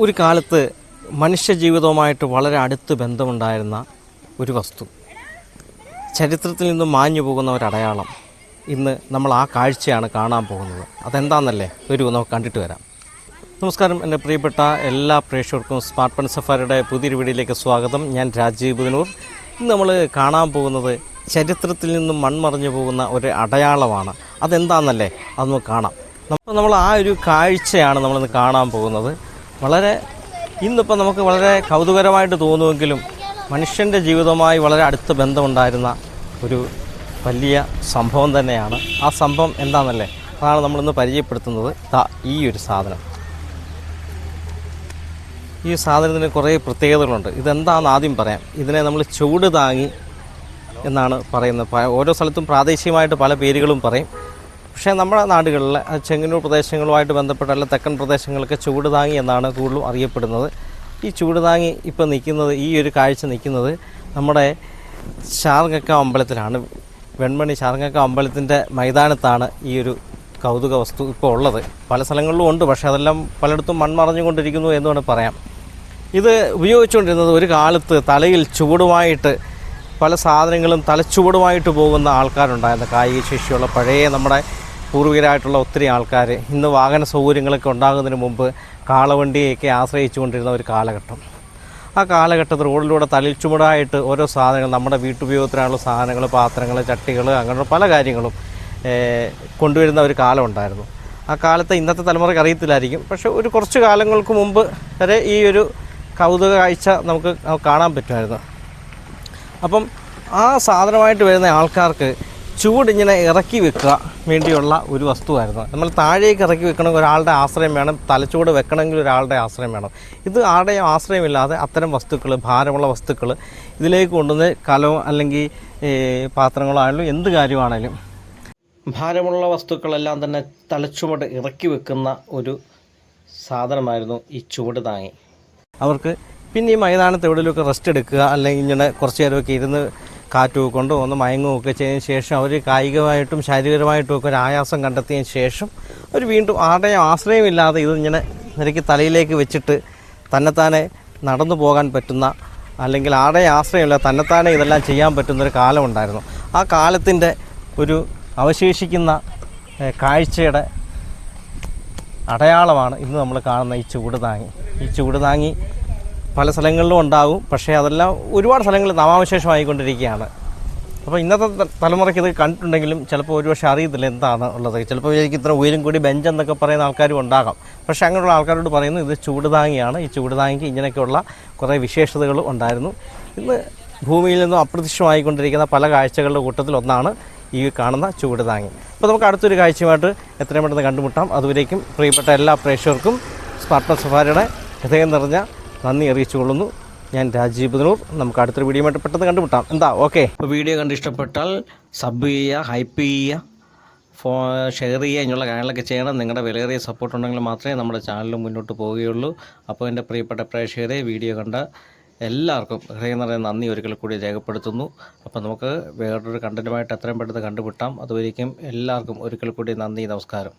ഒരു കാലത്ത് മനുഷ്യജീവിതവുമായിട്ട് വളരെ അടുത്ത് ബന്ധമുണ്ടായിരുന്ന ഒരു വസ്തു. ചരിത്രത്തിൽ നിന്നും മാഞ്ഞു പോകുന്ന ഒരടയാളം ഇന്ന് നമ്മൾ ആ കാഴ്ചയാണ് കാണാൻ പോകുന്നത്. അതെന്താണെന്നല്ലേ ഒരു നമുക്ക് കണ്ടിട്ട് വരാം. നമസ്കാരം. എന്റെ പ്രിയപ്പെട്ട എല്ലാ പ്രേക്ഷകർക്കും സ്മാർട്ട് പൺ സഫാരിയുടെ പുതിയൊരു വീഡിയോയിലേക്ക് സ്വാഗതം. ഞാൻ രാജീവ് ബുധനൂർ ഇന്ന് നമ്മൾ കാണാൻ പോകുന്നത് ചരിത്രത്തിൽ നിന്നും മൺമറഞ്ഞു പോകുന്ന ഒരു അടയാളമാണ്. അതെന്താണെന്നല്ലേ അത് നമുക്ക് കാണാം. നമ്മൾ ആ ഒരു കാഴ്ചയാണ് നമ്മളിന്ന് കാണാൻ പോകുന്നത്. വളരെ ഇന്നിപ്പോൾ നമുക്ക് വളരെ കൗതുകരമായിട്ട് തോന്നുമെങ്കിലും മനുഷ്യന്റെ ജീവിതവുമായി വളരെ അടുത്ത ബന്ധമുണ്ടായിരുന്ന ഒരു വലിയ സംഭവം തന്നെയാണ്. ആ സംഭവം എന്താണെന്നല്ലേ അതാണ് നമ്മളിന്ന് പരിചയപ്പെടുത്തുന്നത്. ഈ ഒരു സാധനം. ഈ സാധനത്തിന് കുറേ പ്രത്യേകതകളുണ്ട്. ഇതെന്താണെന്ന് ആദ്യം പറയാം. ഇതിനെ നമ്മൾ ചൂട് താങ്ങി എന്നാണ് പറയുന്നത്. ഓരോ സ്ഥലത്തും പ്രാദേശികമായിട്ട് പല പേരുകളും പറയും. പക്ഷേ നമ്മുടെ നാടുകളിലെ ചെങ്ങന്നൂർ പ്രദേശങ്ങളുമായിട്ട് ബന്ധപ്പെട്ട അല്ല തെക്കൻ പ്രദേശങ്ങളൊക്കെ ചൂട് താങ്ങി എന്നാണ് കൂടുതലും അറിയപ്പെടുന്നത്. ഈ ചൂട് താങ്ങി ഇപ്പോൾ നിൽക്കുന്നത് ഈ ഒരു കാഴ്ച നിൽക്കുന്നത് നമ്മുടെ ശാർങ്ങക്ക അമ്പലത്തിലാണ്. വെൺമണി ശാർങ്ങക്ക അമ്പലത്തിന്റെ മൈതാനത്താണ് ഈ ഒരു കൗതുക വസ്തു ഇപ്പോൾ ഉള്ളത്. പല സ്ഥലങ്ങളിലും ഉണ്ട് പക്ഷേ അതെല്ലാം പലയിടത്തും മൺമറഞ്ഞുകൊണ്ടിരിക്കുന്നു എന്ന് വേണമെങ്കിൽ പറയാം. ഇത് ഉപയോഗിച്ചുകൊണ്ടിരുന്നത് ഒരു കാലത്ത് തലയിൽ ചൂടുമായിട്ട് പല സാധനങ്ങളും തലച്ചൂടുമായിട്ട് പോകുന്ന ആൾക്കാരുണ്ടായിരുന്നു കായിക ശേഷിയുള്ള പഴയ നമ്മുടെ പൂർവികരായിട്ടുള്ള ഒത്തിരി ആൾക്കാർ ഇന്ന് വാഹന സൗകര്യങ്ങളൊക്കെ ഉണ്ടാകുന്നതിന് മുമ്പ് കാളവണ്ടിയൊക്കെ ആശ്രയിച്ചു കൊണ്ടിരുന്ന ഒരു കാലഘട്ടം. ആ കാലഘട്ടത്തിൽ റോഡിലൂടെ തലയിൽ ചുമടായിട്ട് ഓരോ സാധനങ്ങൾ നമ്മുടെ വീട്ടുപയോഗത്തിനുള്ള സാധനങ്ങൾ പാത്രങ്ങൾ ചട്ടികൾ അങ്ങനെയുള്ള പല കാര്യങ്ങളും കൊണ്ടുവരുന്ന ഒരു കാലം ഉണ്ടായിരുന്നു. ആ കാലത്തെ ഇന്നത്തെ തലമുറയ്ക്ക് അറിയത്തില്ലായിരിക്കും. പക്ഷേ ഒരു കുറച്ച് കാലങ്ങൾക്ക് മുമ്പ് വരെ ഈ ഒരു കൗതുക കാഴ്ച നമുക്ക് കാണാൻ പറ്റുമായിരുന്നു. അപ്പം ആ സാധനമായിട്ട് വരുന്ന ആൾക്കാർക്ക് ചൂടിങ്ങനെ ഇറക്കി വെക്കുക വേണ്ടിയുള്ള ഒരു വസ്തുവായിരുന്നു. നമ്മൾ താഴേക്ക് ഇറക്കി വെക്കണമെങ്കിൽ ഒരാളുടെ ആശ്രയം വേണം തലച്ചൂട് വെക്കണമെങ്കിൽ ഒരാളുടെ ആശ്രയം വേണം. ഇത് ആരുടെയും ആശ്രയമില്ലാതെ അത്തരം വസ്തുക്കൾ ഭാരമുള്ള വസ്തുക്കൾ ഇതിലേക്ക് കൊണ്ടുവന്ന് കലോ അല്ലെങ്കിൽ പാത്രങ്ങളോ എന്ത് കാര്യമാണെങ്കിലും ഭാരമുള്ള വസ്തുക്കളെല്ലാം തന്നെ തലച്ചുവട് ഇറക്കി വെക്കുന്ന ഒരു സാധനമായിരുന്നു ഈ ചുവട് താങ്ങി. അവർക്ക് പിന്നെ ഈ മൈതാനത്ത് എവിടെയെങ്കിലുമൊക്കെ റെസ്റ്റ് എടുക്കുക അല്ലെങ്കിൽ ഇങ്ങനെ കുറച്ച് നേരമൊക്കെ ഇരുന്ന് കാറ്റ് കൊണ്ടും ഒന്ന് മയങ്ങുകയൊക്കെ ചെയ്തതിന് ശേഷം അവർ കായികമായിട്ടും ശാരീരികമായിട്ടും ഒക്കെ ഒരു ആയാസം കണ്ടെത്തിയതിന് ശേഷം അവർ വീണ്ടും ആരുടെയും ആശ്രയമില്ലാതെ ഇതിങ്ങനെ നിരക്ക് തലയിലേക്ക് വെച്ചിട്ട് തന്നെത്താനെ നടന്നു പോകാൻ പറ്റുന്ന അല്ലെങ്കിൽ ആരുടെയും ആശ്രയമില്ല തന്നെത്താനെ ഇതെല്ലാം ചെയ്യാൻ പറ്റുന്ന ഒരു കാലമുണ്ടായിരുന്നു ആ കാലത്തിന്റെ ഒരു അവശേഷിക്കുന്ന കാഴ്ചയുടെ അടയാളമാണ് ഇന്ന് നമ്മൾ കാണുന്ന ഈ ചൂട് താങ്ങി. ഈ ചൂട് താങ്ങി പല സ്ഥലങ്ങളിലും ഉണ്ടാകും. പക്ഷേ അതെല്ലാം ഒരുപാട് സ്ഥലങ്ങളിൽ നാമാവശേഷമായിക്കൊണ്ടിരിക്കുകയാണ്. അപ്പോൾ ഇന്നത്തെ തലമുറയ്ക്ക് ഇത് കണ്ടിട്ടുണ്ടെങ്കിലും ചിലപ്പോൾ ഒരുപക്ഷെ അറിയത്തില്ല എന്താണ് ഉള്ളത്. ചിലപ്പോൾ വിചാരിക്കും ഇത്ര ഉയരം കൂടി ബെഞ്ച് എന്നൊക്കെ പറയുന്ന ആൾക്കാരും ഉണ്ടാകാം. പക്ഷേ അങ്ങനെയുള്ള ആൾക്കാരോട് പറയുന്നത് ഇത് ചൂടുതാങ്ങിയാണ്. ഈ ചൂടുതാങ്ങിക്ക് ഇങ്ങനെയൊക്കെയുള്ള കുറേ വിശേഷതകൾ ഉണ്ടായിരുന്നു. ഇന്ന് ഭൂമിയിൽ നിന്നും അപ്രത്യക്ഷമായിക്കൊണ്ടിരിക്കുന്ന പല കാഴ്ചകളുടെ കൂട്ടത്തിൽ ഒന്നാണ് ഈ കാണുന്ന ചൂടുതാങ്ങി. അപ്പോൾ നമുക്ക് അടുത്തൊരു കാഴ്ചയുമായിട്ട് എത്രയും പെട്ടെന്ന് കണ്ടുമുട്ടാം. അതുവരേക്കും പ്രിയപ്പെട്ട എല്ലാ പ്രേക്ഷകർക്കും സ്മാർട്ട് സഫാരിയുടെ ഹൃദയം നിറഞ്ഞ നന്ദി അറിയിച്ചുകൊള്ളുന്നു ഞാൻ രാജീവ് ബദനൂർ. നമുക്ക് അടുത്തൊരു വീഡിയോയുമായിട്ട് പെട്ടെന്ന് കണ്ടുമുട്ടാം. എന്താ ഓക്കെ? അപ്പോൾ വീഡിയോ കണ്ട് ഇഷ്ടപ്പെട്ടാൽ സബ് ചെയ്യുക ഹൈപ്പ് ചെയ്യുക ഫോ ഷെയർ ചെയ്യുക ഇങ്ങനെയുള്ള കാര്യങ്ങളൊക്കെ ചെയ്യണം. നിങ്ങളുടെ വിലയേറിയ സപ്പോർട്ട് ഉണ്ടെങ്കിൽ മാത്രമേ നമ്മുടെ ചാനൽ മുന്നോട്ട് പോവുകയുള്ളൂ. അപ്പോൾ എന്റെ പ്രിയപ്പെട്ട പ്രേക്ഷകരെ വീഡിയോ കണ്ട എല്ലാവർക്കും ഹൃദയം നിറയെ നന്ദി ഒരിക്കൽ കൂടി രേഖപ്പെടുത്തുന്നു. അപ്പോൾ നമുക്ക് വേറൊരു കണ്ടന്റുമായിട്ട് എത്രയും പെട്ടെന്ന് കണ്ടുപിട്ടാം അതുവരേക്കും എല്ലാവർക്കും ഒരിക്കൽ കൂടി നന്ദി നമസ്കാരം.